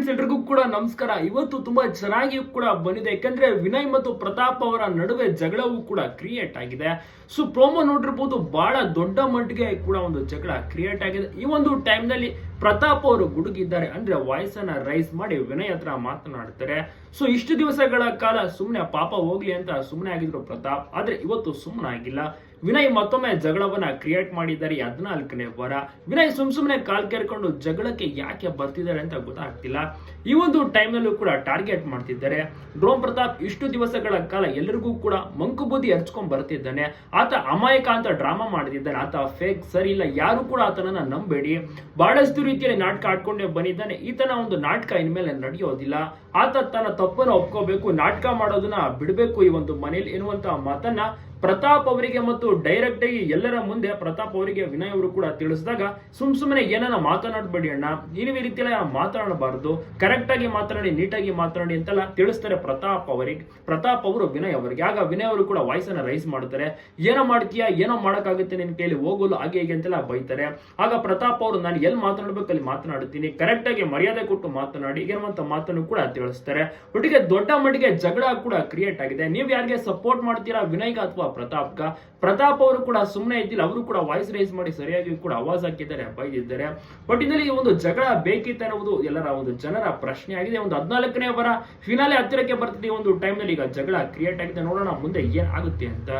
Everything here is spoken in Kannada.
ಫ್ರೆಂಡ್ಸ್ ಎಲ್ರಿಗೂ ಕೂಡ ನಮಸ್ಕಾರ. ಇವತ್ತು ತುಂಬಾ ಚೆನ್ನಾಗಿ ಕೂಡ ಬಂದಿದೆ. ಯಾಕಂದ್ರೆ ವಿನಯ್ ಮತ್ತು ಪ್ರತಾಪ್ ಅವರ ನಡುವೆ ಜಗಳವೂ ಕೂಡ ಕ್ರಿಯೇಟ್ ಆಗಿದೆ. ಸೊ ಪ್ರೋಮೋ ನೋಡಿರ್ಬೋದು, ಬಹಳ ದೊಡ್ಡ ಮಟ್ಟಿಗೆ ಕೂಡ ಒಂದು ಜಗಳ ಕ್ರಿಯೇಟ್ ಆಗಿದೆ. ಈ ಒಂದು ಟೈಮ್ನಲ್ಲಿ ಪ್ರತಾಪ್ ಅವರು ಗುಡುಗಿದ್ದಾರೆ. ಅಂದ್ರೆ ವಾಯ್ಸ್ ಅನ್ನ ರೈಸ್ ಮಾಡಿ ವಿನಯ್ ಹತ್ರ ಮಾತನಾಡ್ತಾರೆ. ಸೊ ಇಷ್ಟು ದಿವಸಗಳ ಕಾಲ ಸುಮ್ನೆ ಪಾಪ ಹೋಗ್ಲಿ ಅಂತ ಸುಮ್ನೆ ಆಗಿದ್ರು ಪ್ರತಾಪ್. ಆದ್ರೆ ಇವತ್ತು ಸುಮ್ಮನೆ ಆಗಿಲ್ಲ. ವಿನಯ್ ಮತ್ತೊಮ್ಮೆ ಜಗಳವನ್ನ ಕ್ರಿಯೇಟ್ ಮಾಡಿದ್ದಾರೆ ಹದ್ನಾಲ್ಕನೇ ವಾರ. ವಿನಯ್ ಸುಮ್ ಸುಮ್ನೆ ಕಾಲ್ ಕೇರ್ಕೊಂಡು ಜಗಳಕ್ಕೆ ಯಾಕೆ ಬರ್ತಿದ್ದಾರೆ ಅಂತ ಗೊತ್ತಾಗ್ತಿಲ್ಲ. ಈ ಒಂದು ಟೈಮ್ ನಲ್ಲೂ ಕೂಡ ಟಾರ್ಗೆಟ್ ಮಾಡ್ತಿದ್ದಾರೆ. ಡ್ರೋಮ್ ಪ್ರತಾಪ್ ಇಷ್ಟು ದಿವಸಗಳ ಕಾಲ ಎಲ್ಲರಿಗೂ ಕೂಡ ಮಂಕು ಬುದ್ಧಿ ಹರ್ಚ್ಕೊಂಡ್ ಬರ್ತಿದ್ದಾನೆ. ಆತ ಅಮಾಯಕ ಅಂತ ಡ್ರಾಮಾ ಮಾಡ್ತಿದ್ದಾನೆ ಆತ ಫೇಕ್ ಸರಿ ಇಲ್ಲ. ಯಾರು ಕೂಡ ಆತನನ್ನ ನಂಬೇಡಿ. ಬಹಳಷ್ಟು ರೀತಿಯಲ್ಲಿ ನಾಟಕ ಆಡ್ಕೊಂಡೆ ಬಂದಿದ್ದಾನೆ. ಈತನ ಒಂದು ನಾಟಕ ಇನ್ಮೇಲೆ ನಡೆಯೋದಿಲ್ಲ. ಆತ ತನ್ನ ತಪ್ಪನ್ನು ಒಪ್ಕೋಬೇಕು, ನಾಟಕ ಮಾಡೋದನ್ನ ಬಿಡಬೇಕು ಈ ಒಂದು ಮನೇಲಿ ಎನ್ನುವಂತ ಮಾತನ್ನ ಪ್ರತಾಪ್ ಅವರಿಗೆ ಮತ್ತು ಡೈರೆಕ್ಟ್ ಆಗಿ ಎಲ್ಲರ ಮುಂದೆ ಪ್ರತಾಪ್ ಅವರಿಗೆ ವಿನಯ್ ಅವರು ಕೂಡ ತಿಳಿಸಿದಾಗ, ಸುಮ್ ಸುಮ್ಮನೆ ಏನನ್ನ ಮಾತನಾಡಬೇಡಿ ಅಣ್ಣ, ನೀವು ಈ ರೀತಿ ಮಾತನಾಡಬಾರದು ಕರೆಕ್ಟ್ ಆಗಿ ಮಾತನಾಡಿ ನೀಟಾಗಿ ಮಾತನಾಡಿ ಅಂತೆಲ್ಲ ತಿಳಿಸ್ತಾರೆ ಪ್ರತಾಪ್ ಅವರಿಗೆ. ಪ್ರತಾಪ್ ಅವರು ವಿನಯ್ ಅವರಿಗೆ. ಆಗ ವಿನಯ್ ಅವರು ಕೂಡ ವಾಯ್ಸ್ ಅನ್ನ ರೈಸ್ ಮಾಡ್ತಾರೆ. ಏನೋ ಮಾಡ್ತೀಯಾ, ಏನೋ ಮಾಡಕ್ಕಾಗುತ್ತೆ ನಿನ್ ಕೈಲಿ ಹೋಗಲು ಹಾಗೆ ಹೀಗೆ ಅಂತೆಲ್ಲ ಬೈತಾರೆ. ಆಗ ಪ್ರತಾಪ್ ಅವರು, ನಾನು ಎಲ್ಲಿ ಮಾತಾಡ್ಬೇಕು ಅಲ್ಲಿ ಮಾತನಾಡ್ತೀನಿ. ಕರೆಕ್ಟ್ ಆಗಿ ಮರ್ಯಾದೆ ಕೊಟ್ಟು ಮಾತನಾಡಿ ಇರುವಂತ ಮಾತನ್ನು ಕೂಡ ತಿಳಿಸ್ತಾರೆ. ಒಟ್ಟಿಗೆ ದೊಡ್ಡ ಮಟ್ಟಿಗೆ ಜಗಳ ಕೂಡ ಕ್ರಿಯೇಟ್ ಆಗಿದೆ. ನೀವು ಯಾರಿಗೆ ಸಪೋರ್ಟ್ ಮಾಡ್ತೀರಾ ವಿನಯ್ಗ ಅಥವಾ ಪ್ರತಾಪ್ಗ. ಪ್ರತಾಪ್ ಅವರು ಕೂಡ ಸುಮ್ಮನೆ ಇದ್ದಿಲ್ಲ, ಅವರು ಕೂಡ ವಾಯ್ಸ್ ರೈಸ್ ಮಾಡಿ ಸರಿಯಾಗಿ ಕೂಡ ಅವಾಜ್ ಹಾಕಿದ್ದಾರೆ, ಬೈದಿದ್ದಾರೆ. ಒಟ್ಟಿನಲ್ಲಿ ಈ ಒಂದು ಜಗಳ ಬೇಕಿತ್ತು ಅನ್ನೋದು ಎಲ್ಲರ ಒಂದು ಜನರ ಪ್ರಶ್ನೆ ಆಗಿದೆ. ಒಂದು ಹದಿನಾಲ್ಕನೇ ವಾರ ಫಿನಾಲೆ ಹತ್ತಿರಕ್ಕೆ ಬರ್ತದೆ ಒಂದು ಟೈಮ್ನಲ್ಲಿ ಈಗ ಜಗಳ ಕ್ರಿಯೇಟ್ ಆಗಿದೆ. ನೋಡೋಣ ಮುಂದೆ ಏನಾಗುತ್ತೆ ಅಂತ.